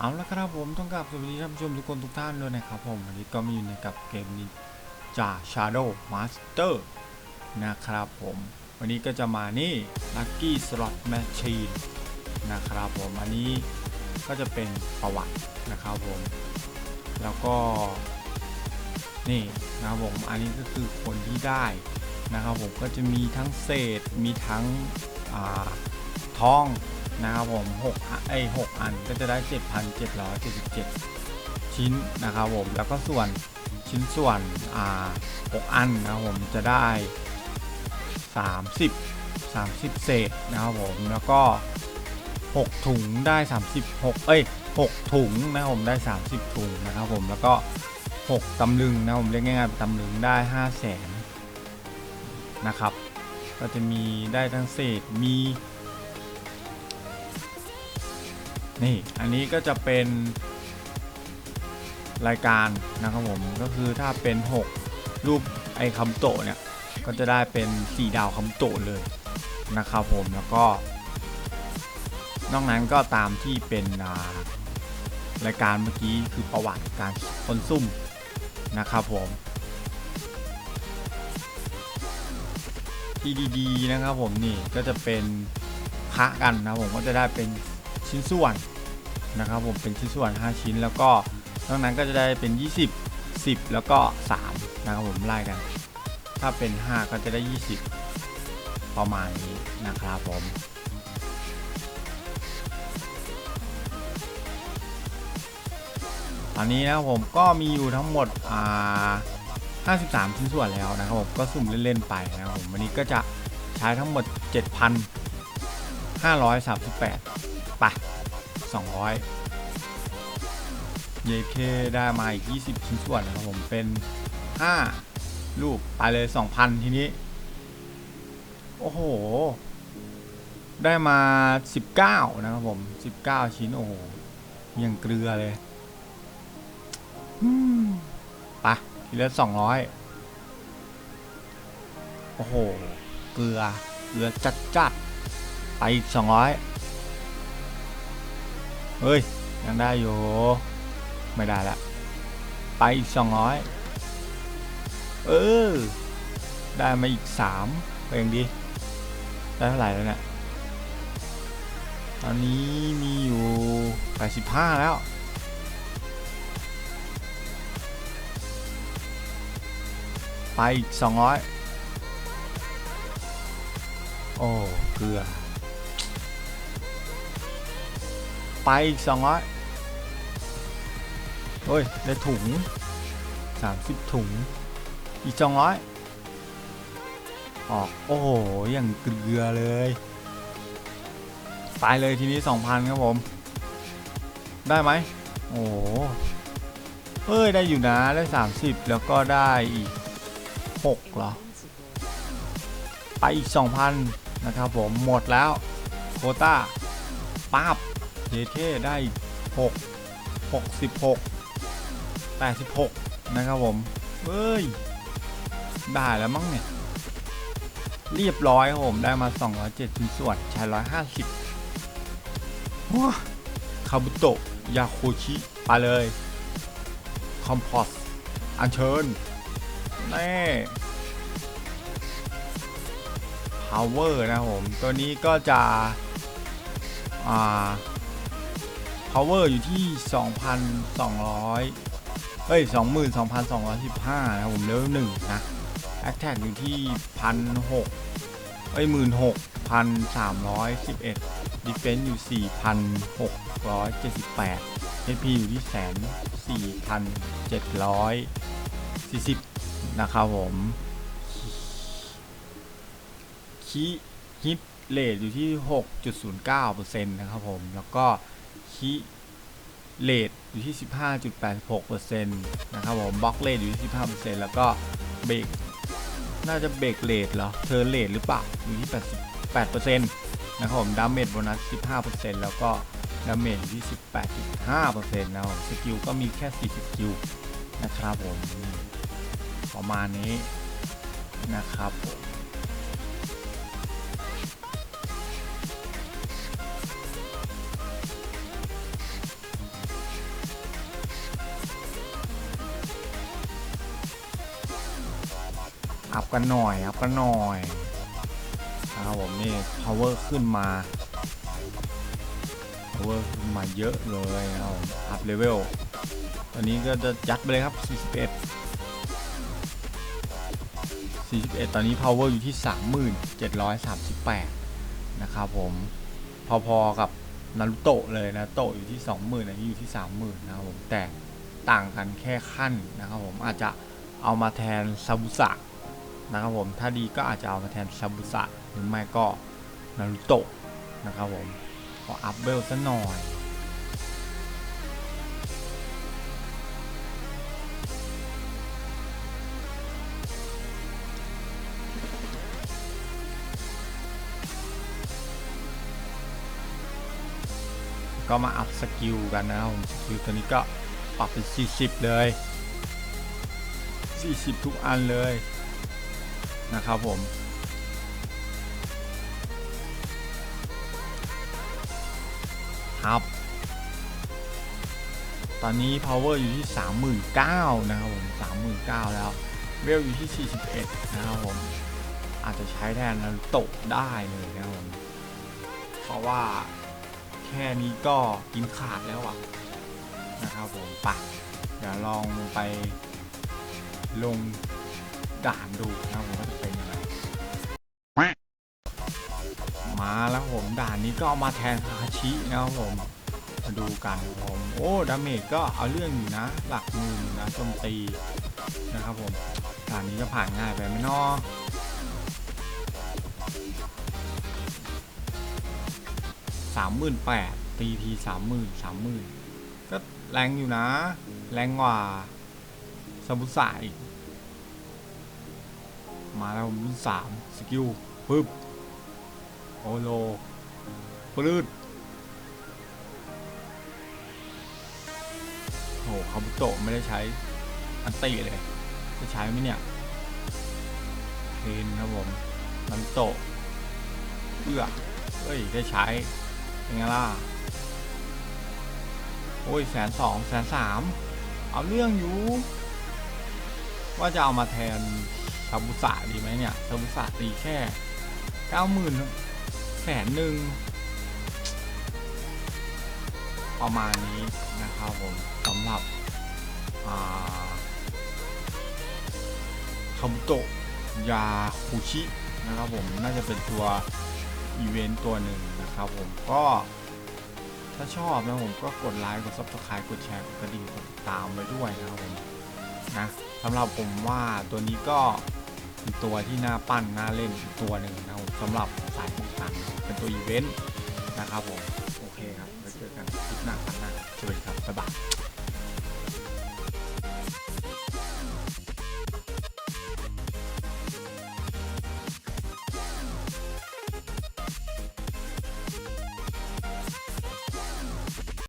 เอาละครับผมต้องกลับสวัสดีท่านผู้ชมทุกคนทุกท่านด้วยนะครับผมวันนี้ก็มาอยู่ในกับเกมนี้จาก Shadow Master นะครับผม วันนี้ก็จะมานี่ Lucky Slot Machine นะครับผมอันนี้ก็จะเป็นประวัตินะครับผม แล้วก็นี่นะครับผมอันนี้ก็คือคนที่ได้นะครับผมก็จะมีทั้งเศษมีทั้งอทอง นะครับผม6ไอ้6อันก็จะได้ 7,777 ชิ้นนะครับผมแล้วก็ส่วนชิ้นส่วนอ่า6อันนะครับผมจะได้ 30 30 เศษนะครับผมแล้วก็ 6 ถุงได้ 36 เอ้ย 6 ถุงนะครับผมได้ 30 ถุงนะครับผมแล้วก็ 6ตำลึงนะผมเรียกง่ายๆเป็นตำลึงได้ 5 0 0แสนนะครับ ก็จะมีได้ทั้งเศษมี นี่อันนี้ก็จะเป็นรายการนะครับผมก็คือถ้าเป็น 6 รูปไอ้คำโตเนี่ยก็จะได้เป็น 4 ดาวคำโตเลยนะครับผมแล้วก็ นอกนั้นก็ตามที่เป็นรายการเมื่อกี้คือประวัติการคนซุ่มนะครับผมที่ดีๆนะครับผมนี่ก็จะเป็นคะกันนะผมก็จะได้เป็น ชิ้นส่วนนะครับผมเป็นชิ้นส่วน 5 ชิ้น แล้วก็นอกนั้นก็จะได้เป็น 20 10 แล้วก็3นะครับผมไล่กัน ถ้าเป็น 5 ก็จะได้ 20 ประมาณนี้นะครับผมตอนนี้นะครับผมก็มีอยู่ทั้งหมดอ่า53 ชิ้นส่วนแล้วนะครับผมก็สุ่มเล่นๆไปนะครับผมวันนี้ก็จะใช้ทั้งหมด 7,538 ไป200เยเคได้มาอีก 20 ชิ้นส่วนนะครับผมเป็น 5 ลูกไปเลย 2,000 ทีนี้ โอ้โห ได้มา 19 นะครับผม 19 ชิ้น โอ้โห ยังเกลือเลยไปะทีละสองร้อยโอ้โห เกลือ เกลือจัดจัดๆไปอีกสองร้อย เฮ้ย ยังได้อยู่ ไม่ได้ละ ไปอีกสองร้อยเออ ได้มาอีกสามไปยังดี ได้เท่าไหร่แล้วเนี่ย ตอนนี้มีอยู่85แล้วไปอีก200 โอ้ เกลือ ไปอีก200โอ้ย ได้ถุง30ถุง อีก200ออก โอ้โห อย่างเกลือเลยไปเลยทีนี้2,000ครับผม ได้ไหม โอ้เฮ้ย ได้อยู่นะ ได้30แล้วก็ได้อีก6เหรอ ไปอีก2,000นะครับผม หมดแล้วโคต้าป้าบ เทเท่ได้อีก6 66 86 นะครับผมเฮ้ย ได้แล้วมั้งเนี่ย เรียบร้อยครับผมได้มา 207ชิ้นส่วนใช้150ว้าคาบุโตะยาโคชิไปเลย คอมพอสอัญเชิญแน่ power นะครับผม ตัวนี้ก็จะ อ่า power อยู่ที่ 2,200เอ้ย22,215 นะครับผมเลเวลหนึ่งนะ attack อยู่ที่1,600เอ้ย16,311 defense อยู่ 4,678 HP อยู่ที่แสน4,740 นะครับผมคีฮิตเลทอยู่ที่ 6.09%นะครับผม แล้วก็ คีเลทอยู่ที่ 15.86%นะครับผมบล็อกเลทอยู่ที่15%แล้วก็เบรกน่าจะเบรกเลทเหรอเทอร์เลทหรือเปล่าอยู่ที่88%นะครับผมดาเมจโบนัส 15%แล้วก็ดาเมจอยู่ที่ 18.5%นะครับผมสกิลก็มีแค่ 4 สกิลนะครับผม ประมาณนี้นะครับผม อัพกันหน่อย อัพกันหน่อยนะครับผมนี่ power ขึ้นมา power ขึ้นมาเยอะเลยนะครับอัพเลเวลตอนนี้ก็จะยัดไปเลยครับ 41 41 ตอนนี้ power อยู่ที่ 3738 นะครับผม พอๆกับนารุโตะเลยนะโตะอยู่ที่ 20,000อันนี้อยู่ที่ 30,000นะครับผมแต่ต่างกันแค่ขั้นนะครับผมอาจจะเอามาแทนซาบุสะ นะครับผม ถ้าดีก็อาจจะเอามาแทนซาบุสะหรือไม่ก็นารุโตะนะครับผมขออัพเวลซะหน่อยก็มาอัพสกิลกันนะครับผมสกิลตัวนี้ก็ปรับเป็น 40 เลย 40 ทุกอันเลย นะครับผมครับ ตอนนี้ power อยู่ที่ 39,000นะครับผม39,000 แล้ว เวลอยู่ที่ 41 นะครับผม อาจจะใช้แทนนารุโตะได้เลยนะครับผม เพราะว่าแค่นี้ก็กินขาดแล้วอะนะครับผมปะเดี๋ยวลองไปลงด่านดูนะครับผม นี้ก็เอามาแทนคาชินะครับผมมาดูกันครับผมโอ้ดาเมจก็เอาเรื่องอยู่นะ หลักหมื่นอนะโจมตีนะครับผมด่านนี้จะผ่านง่ายไปไมเนาะสามหมื่นแปดตีทีสามหมื่นสามหมื่นก็แรงอยู่นะ แรงกว่าซาบุสะอีกมาแล้วรุ่นสามสกิลปึ๊บโอโล ปลืดโอ้โหคาบุโตะไม่ได้ใช้ อันตีเลย จะใช้ไหมเนี่ยเพนครับผมนันโตะเอื้อเอ้ย ได้ใช้เป็นไงล่ะ โอ้ยแสนสองแสนสามเอาเรื่องอยู่ ว่าจะเอามาแทนซาบุสะดีไหมเนี่ยซาบุสะตีแค่เก้าหมื่น แสนหนึ่งประมาณนี้นะครับผมสำหรับคาบุโตะยาคุชินะครับผมน่าจะเป็นตัวอีเวนต์ตัวหนึ่งนะครับผมก็ถ้าชอบนะผมก็กดไลค์กด subscribe กดแชร์กดกระดิ่งกดติดตามไว้ด้วยนะครับผมนะสำหรับผมว่าตัวนี้ก็ เป็นตัวที่น่าปั้นน่าเล่นอีกตัวหนึ่งนะครับสำหรับสายป้องกันเป็นตัวอีเวนต์นะครับผมโอเคครับไว้เจอกันคลิปหน้าครั้งหน้าสวัสดีครับบ๊ายบาย